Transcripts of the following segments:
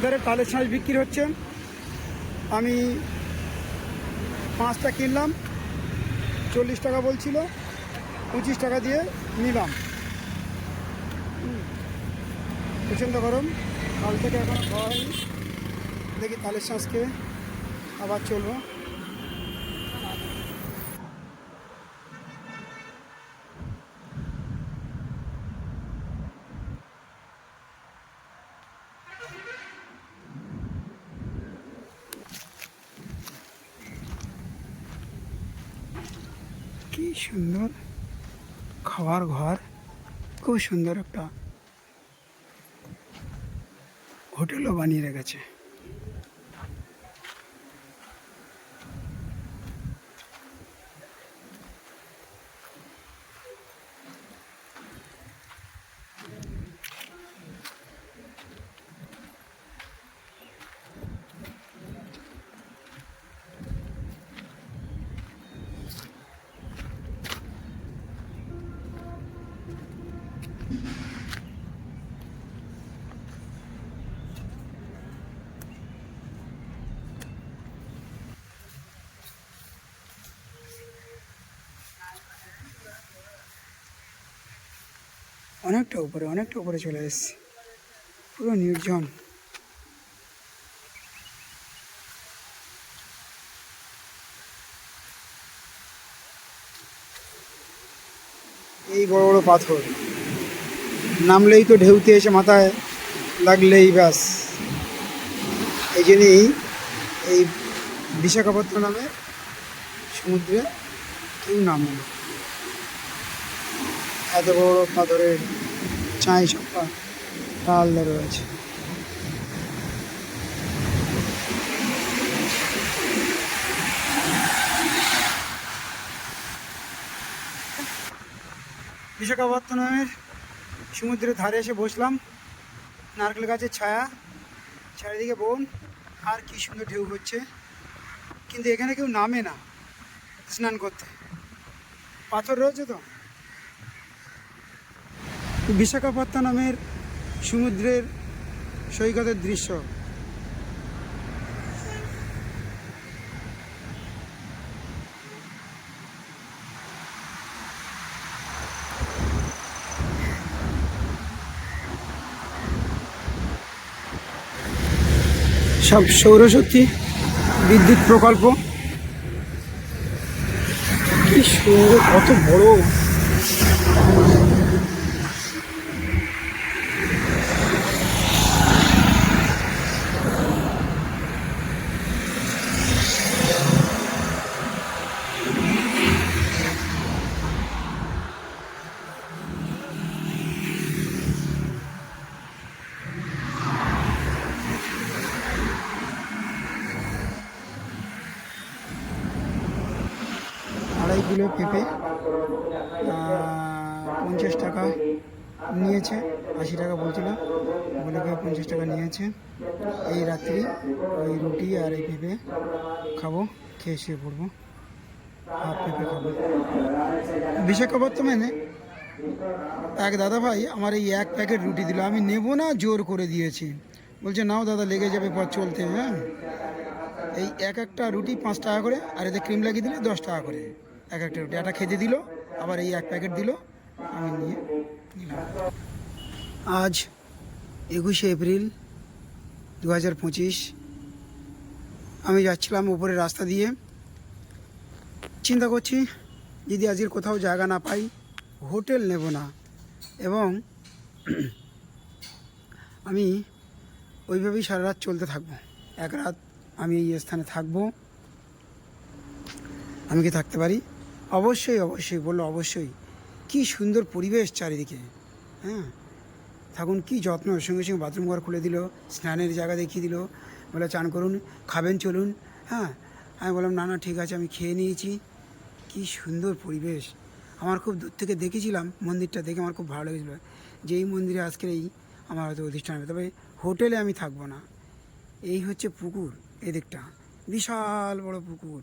এবারে শাঁস বিক্রি হচ্ছে। আমি পাঁচটা কিনলাম, চল্লিশ টাকা বলছিল, পঁচিশ টাকা দিয়ে নিলাম। প্রচণ্ড গরম, কাল থেকে এখন খাওয়া হয়নি। দেখি তালের শ্বাসকে আবার চলবো। সুন্দর খাওয়ার ঘর। খুব সুন্দর একটা হোটেলও বানিয়ে রেখেছে। অনেকটা উপরে অনেকটা উপরে চলে এসেছি। পুরো নির্জন। এই বড় বড় পাথর। নামলেই তো ঢেউতে এসে মাথায় লাগলেই ব্যাস। এই জন্যই এই বিশাখাপত্তনম নামে সমুদ্রে কেউ নামে এত বড় পাথরের চাই সপ্পা আলাদা রয়েছে। বিশাখাপত্তনমের সমুদ্রের ধারে এসে বসলাম। নারকেল গাছের ছায়া, চারিদিকে বন। আর কি সুন্দর ঢেউ হচ্ছে। কিন্তু এখানে কেউ নামে না স্নান করতে। পাথর রয়েছে তো? বিশাখাপত্তনমের সমুদ্রের সৈকতের দৃশ্য। সব সৌরশক্তি বিদ্যুৎ প্রকল্প। কি সুন্দর কত বড় আড়াই কিলো পেঁপে পঞ্চাশ টাকা নিয়েছে, আশি টাকা বলছিল। বলে কেউ পঞ্চাশ টাকা নিয়েছে। এই রাত্রি ওই রুটি আর এই পেঁপে খাব, খেয়ে শুয়ে পড়ব। হাফ পেঁপে খাব। বিশাখাপত্তমেনে এক দাদা ভাই আমার এই এক প্যাকেট রুটি দিল, আমি নেব না, জোর করে দিয়েছি। বলছে, নাও দাদা, লেগে যাবে পথ চলতে হ্যাঁ? এই এক একটা রুটি পাঁচ টাকা করে, আর এতে ক্রিম লাগিয়ে দিলে দশ টাকা করে। এক একটা রুটি একটা খেতে দিল, আবার এই এক প্যাকেট দিল, আমি নিয়ে আজ একুশে এপ্রিল দু হাজার পঁচিশ। আমি যাচ্ছিলাম উপরে রাস্তা দিয়ে। চিন্তা করছি, যদি আজকের কোথাও জায়গা না পাই, হোটেল নেব না। এবং আমি ওইভাবেই সারা রাত চলতে থাকব। এক রাত আমি এই স্থানে থাকব। আমি কি থাকতে পারি? অবশ্যই অবশ্যই, বলল, অবশ্যই। কি সুন্দর পরিবেশ চারিদিকে হ্যাঁ? থাকুন, কি যত্ন। সঙ্গে সঙ্গে বাথরুম ঘর খুলে দিল, স্নানের জায়গা দেখিয়ে দিল। বলে চান করুন, খাবেন, চলুন হ্যাঁ? আমি বললাম, না না, ঠিক আছে, আমি খেয়ে নিয়েছি। কি সুন্দর পরিবেশ। আমার খুব দূর থেকে দেখেছিলাম, মন্দিরটা দেখে আমার খুব ভালো লেগেছিলো। যে এই মন্দিরে আজকের এই আমার হয়তো অধিষ্ঠান হবে, তবে হোটেলে আমি থাকব না। এই হচ্ছে পুকুর, এদিকটা। বিশাল বড় পুকুর।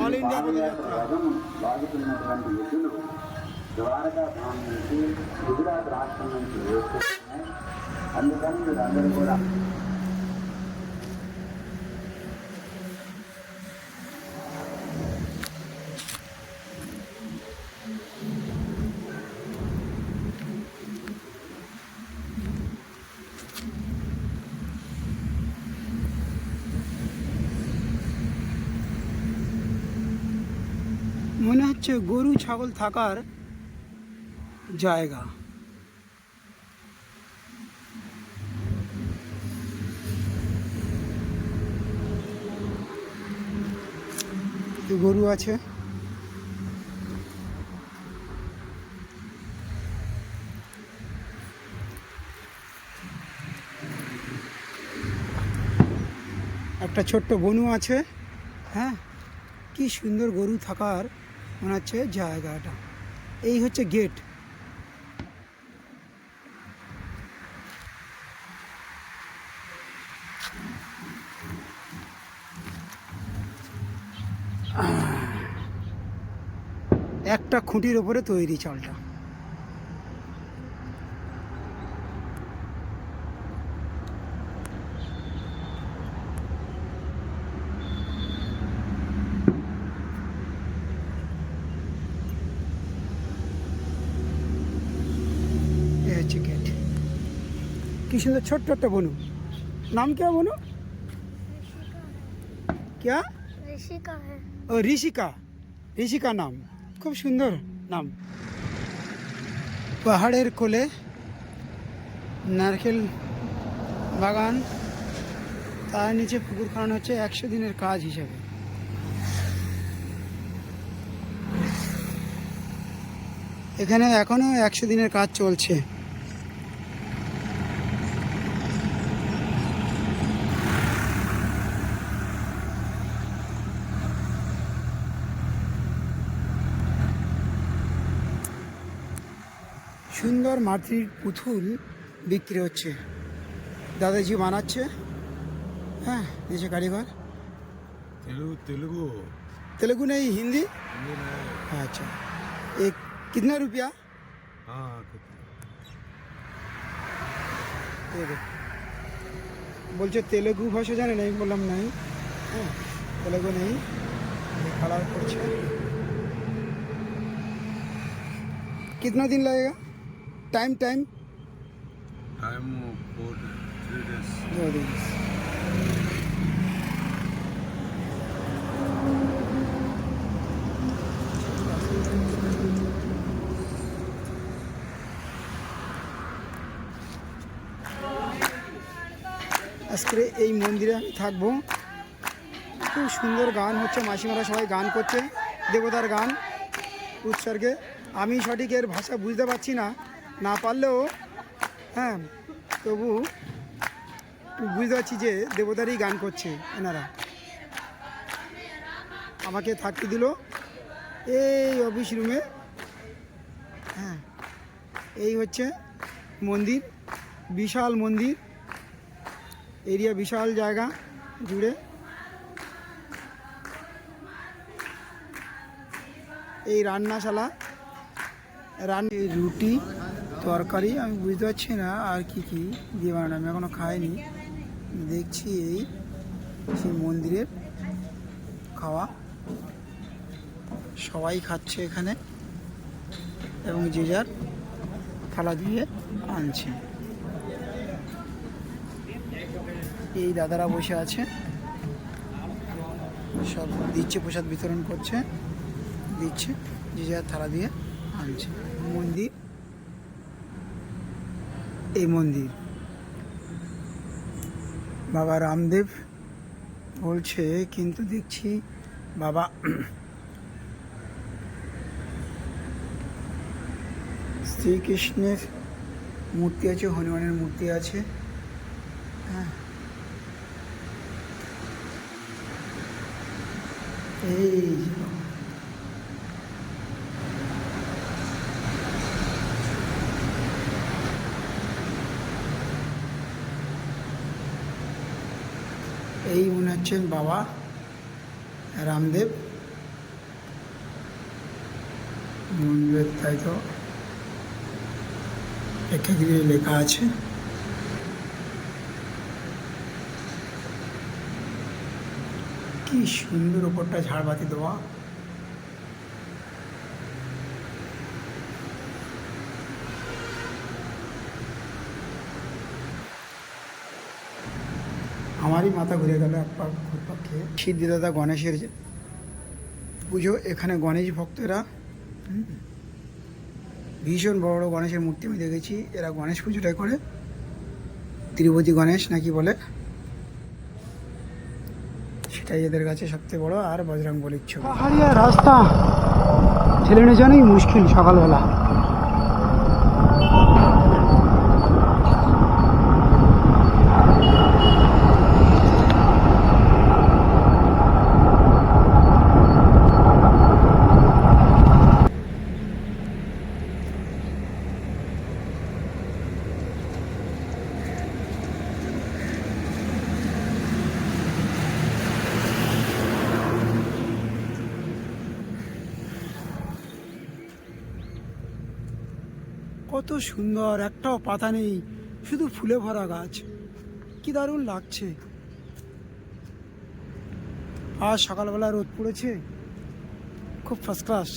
ఆల్ ఇండియా లాగుతున్నటువంటి ఎద్దులు ద్వారకా నుంచి గుజరాత్ రాష్ట్రం నుంచి వేస్తున్నాయి. అందుకని అందరూ కూడా মনে হচ্ছে গরু, ছাগল থাকার জায়গা। গরু আছে। একটা ছোট্ট বনু আছে। হ্যাঁ কি সুন্দর গরু থাকার মনে হচ্ছে জায়গাটা। এই হচ্ছে গেট একটা খুঁটির ওপরে তৈরি চালটা এই হচ্ছে গেট কি সুন্দর ছোট্ট একটা বনু? নাম কে বনু? क्या ঋষিকা হ্যাঁ। ও ঋষিকা। ঋষিকা নাম। খুব সুন্দর নাম। পাহাড়ের কোলে নারকেল বাগান তার নিচে পুকুর খান হচ্ছে একশো দিনের কাজ হিসেবে। এখানে এখনও একশো দিনের কাজ চলছে। সুন্দর মাটির পুতুল বিক্রি হচ্ছে। দাদাজি বানাচ্ছে। হ্যাঁ দিয়েছে কারিগর। তেলুগু? तेलुगु तेलुगु नहीं हिंदी আচ্ছা। में अच्छा রুপিয়া? বলছে তেলেগু ভাষা জানে না বললাম নাই। তেলেগু নেই। হ্যাঁ, কালার করছে। কিতনা দিন লাগেগা? time time? Time for three days. Three days. আজকে এই মন্দিরে আমি থাকব। খুব সুন্দর গান হচ্ছে মাসিমারা সবাই গান করছে দেবতার গান উৎসর্গে। আমি সঠিক এর ভাষা বুঝতে পারছি না। না পারলেও হ্যাঁ তবু বুঝতে পারছি যে দেবতারই গান করছে এনারা। আমাকে থাকতে দিল। এই অফিস রুমে হ্যাঁ এই হচ্ছে মন্দির, বিশাল মন্দির। এরিয়া বিশাল জায়গা জুড়ে। এই রান্নাশালা রান রুটি। তরকারি, আমি বুঝতে পারছি না আর কি কি দিয়ে বানানো, আমি এখনও খাইনি। দেখছি এই সেই মন্দিরের খাওয়া। সবাই খাচ্ছে এখানে এবং যে যার থালা দিয়ে আনছে। এই দাদারা বসে আছে। সব দিচ্ছে, প্রসাদ বিতরণ করছে, দিচ্ছে, যে যার থালা দিয়ে আনছে। মন্দির এই মন্দির। বাবা রামদেব বলছে, কিন্তু দেখছি বাবা শ্রীকৃষ্ণের মূর্তি আছে, হনুমানের মূর্তি আছে। হ্যাঁ। এই হচ্ছেন বাবা রামদেব। মন্দিরের তাই তো। প্রেক্ষাগৃহে লেখা আছে। কি সুন্দর ওপরটা ঝাড়বাতি দেওয়া। আমারই মাথা ঘুরে গেল এক পাক খেয়ে গণেশের পুজো, এখানে গণেশ ভক্তরা ভীষণ বড় বড় গণেশের মূর্তি আমি দেখেছি। এরা গণেশ পুজোটাই করে। তিরুপতি গণেশ নাকি বলে। সেটাই এদের কাছে সবথেকে বড়। আর বজরং বলির ছবি। রাস্তা। ছেলে জন্যই মুশকিল সকালবেলা। কত সুন্দর, একটাও পাতা নেই, শুধু ফুলে ভরা গাছ। কি দারুণ লাগছে। আজ সকালবেলা রোদ পড়েছে, খুব ফার্স্ট ক্লাস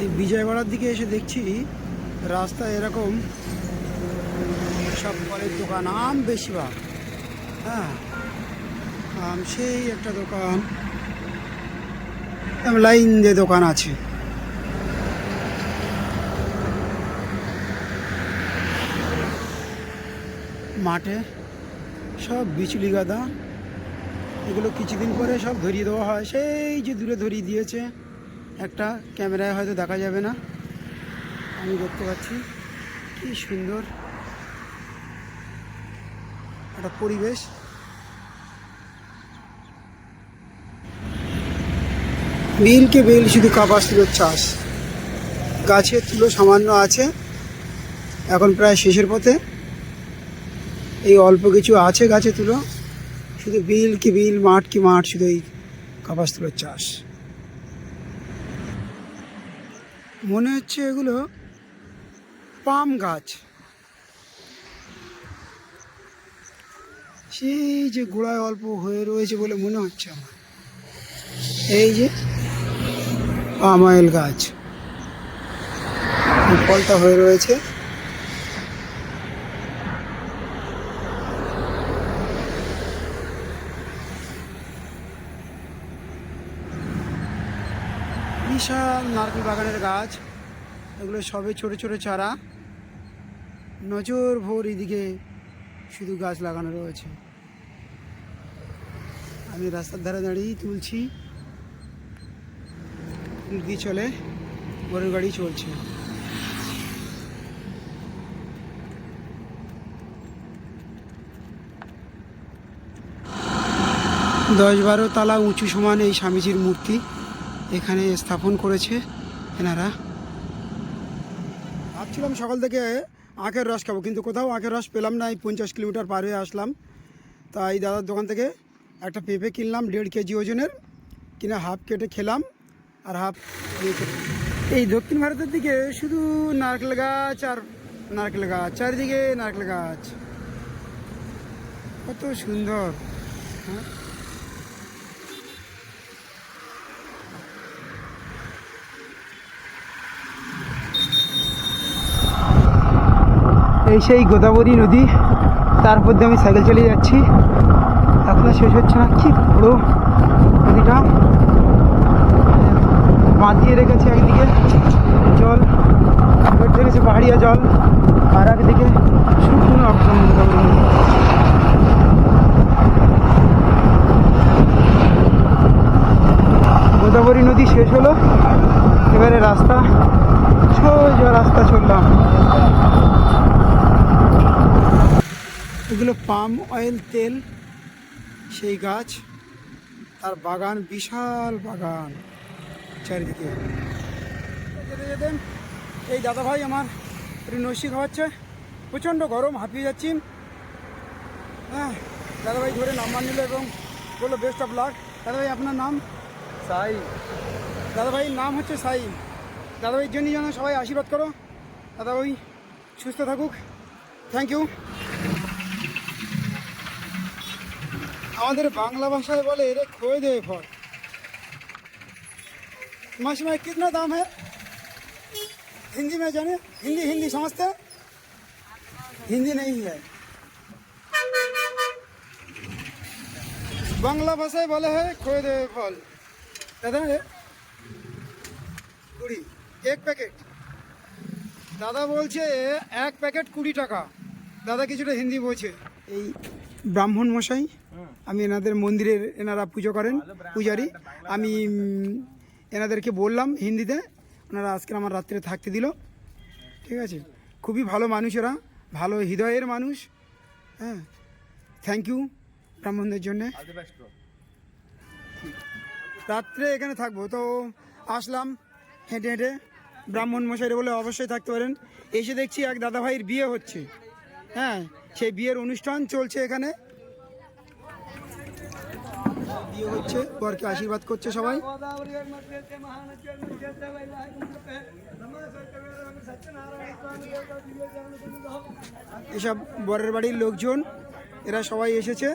এই বিজয়বাড়ার দিকে এসে দেখছি রাস্তায় এরকম সব ফলের দোকান, আম বেশিরভাগ। হ্যাঁ আম সেই একটা দোকান। লাইন দিয়ে দোকান আছে। মাঠে সব বিচুলি গাদা। এগুলো কিছুদিন পরে সব ধরিয়ে দেওয়া হয়। সেই যে দূরে ধরিয়ে দিয়েছে, একটা ক্যামেরায় হয়তো দেখা যাবে না। আমি দেখতে পাচ্ছি, কি সুন্দর একটা পরিবেশ। বিলকে বিল শুধু কাপাস তুলোর চাষ। গাছের তুলো সামান্য আছে, এখন প্রায় শেষের পথে। এই অল্প কিছু আছে গাছে তুলো, শুধু বিল কি বিল, মাঠ কি মাঠ, শুধু এই কাপাস তুলোর চাষ। মনে হচ্ছে এগুলো পাম গাছ। সেই যে গোড়ায় অল্প হয়ে রয়েছে বলে মনে হচ্ছে আমার। এই যে পাম গাছ। ফলটা হয়ে রয়েছে। বিশাল নারকেল বাগানের গাছ। এগুলো সবে ছোট ছোট চারা। নজর ভোর এদিকে শুধু গাছ লাগানো রয়েছে। আমি রাস্তার ধারে দাঁড়িয়েই তুলছি। দিয়ে চলে গরুর গাড়ি চলছে। দশ বারো তালা উঁচু সমান এই স্বামীজির মূর্তি এখানে স্থাপন করেছে এনারা। ভাবছিলাম সকাল থেকে আখের রস খাব, কিন্তু কোথাও আখের রস পেলাম না, এই পঞ্চাশ কিলোমিটার পার হয়ে আসলাম। তাই দাদার দোকান থেকে একটা পেঁপে কিনলাম, দেড় কেজি ওজনের, কিনে হাফ কেটে খেলাম। আর হাফ এই দক্ষিণ ভারতের দিকে শুধু নারকেল গাছ আর নারকেল গাছ, চারিদিকে নারকেল গাছ। কত সুন্দর হ্যাঁ? এই সেই গোদাবরী নদী তারপর দিয়ে আমি সাইকেল চালিয়ে যাচ্ছি। এখনও শেষ হচ্ছে না, কি বড় নদীটা। বাঁধ দিয়ে রেখেছে একদিকে। জল রেখেছে পাহাড়িয়া জল, আর একদিকে শুকনো গোদাবরী নদী শেষ হলো, এবারে রাস্তা, সোজা রাস্তা চললাম। এগুলো পাম অয়েল তেল, সেই গাছ, তার বাগান, বিশাল বাগান। চারিদিকে। যেতে যেতে এই দাদাভাই আমার একটু নৈশি খাওয়াচ্ছে প্রচণ্ড গরম হাঁপিয়ে যাচ্ছি হ্যাঁ দাদাভাই ধরে নাম্বার নিল এবং বলল বেস্ট অফ লাক দাদাভাই আপনার নাম? সাই। দাদাভাইয়ের নাম হচ্ছে সাই। দাদাভাইয়ের জন্য যেন সবাই আশীর্বাদ করো। দাদাভাই সুস্থ থাকুক। থ্যাংক ইউ আমাদের বাংলা ভাষায় বলে এরে খোয়ে দেয় ফল। मासी में कितना दाम है हिंदी में जाने हिंदी हिंदी समझते हैं? हिंदी नहीं है বাংলা ভাষায় বলে হয় খোয়ে দেবে ফল দাদা এ কুড়ি এক প্যাকেট দাদা বলছে এক প্যাকেট কুড়ি টাকা দাদা কিছুটা হিন্দি বলছে এই ব্রাহ্মণ মশাই আমি এনাদের মন্দিরের এনারা পুজো করেন পূজারি আমি উম, এনাদেরকে বললাম হিন্দিতে ওনারা আজকে আমার রাত্রে থাকতে দিল। ঠিক আছে? খুবই ভালো মানুষেরা ভালো হৃদয়ের মানুষ হ্যাঁ? থ্যাংক ইউ ব্রাহ্মণদের জন্যে। রাত্রে এখানে থাকব তো আসলাম হেঁটে হেঁটে। ব্রাহ্মণ মশাইরে বলে অবশ্যই থাকতে পারেন। এসে দেখছি এক দাদা ভাইয়ের বিয়ে হচ্ছে। হ্যাঁ সেই বিয়ের অনুষ্ঠান চলছে এখানে। বিয়ে হচ্ছে বরকে আশীর্বাদ করছে সবাই। এসব বরের বাড়ির লোকজন এরা সবাই এসেছে।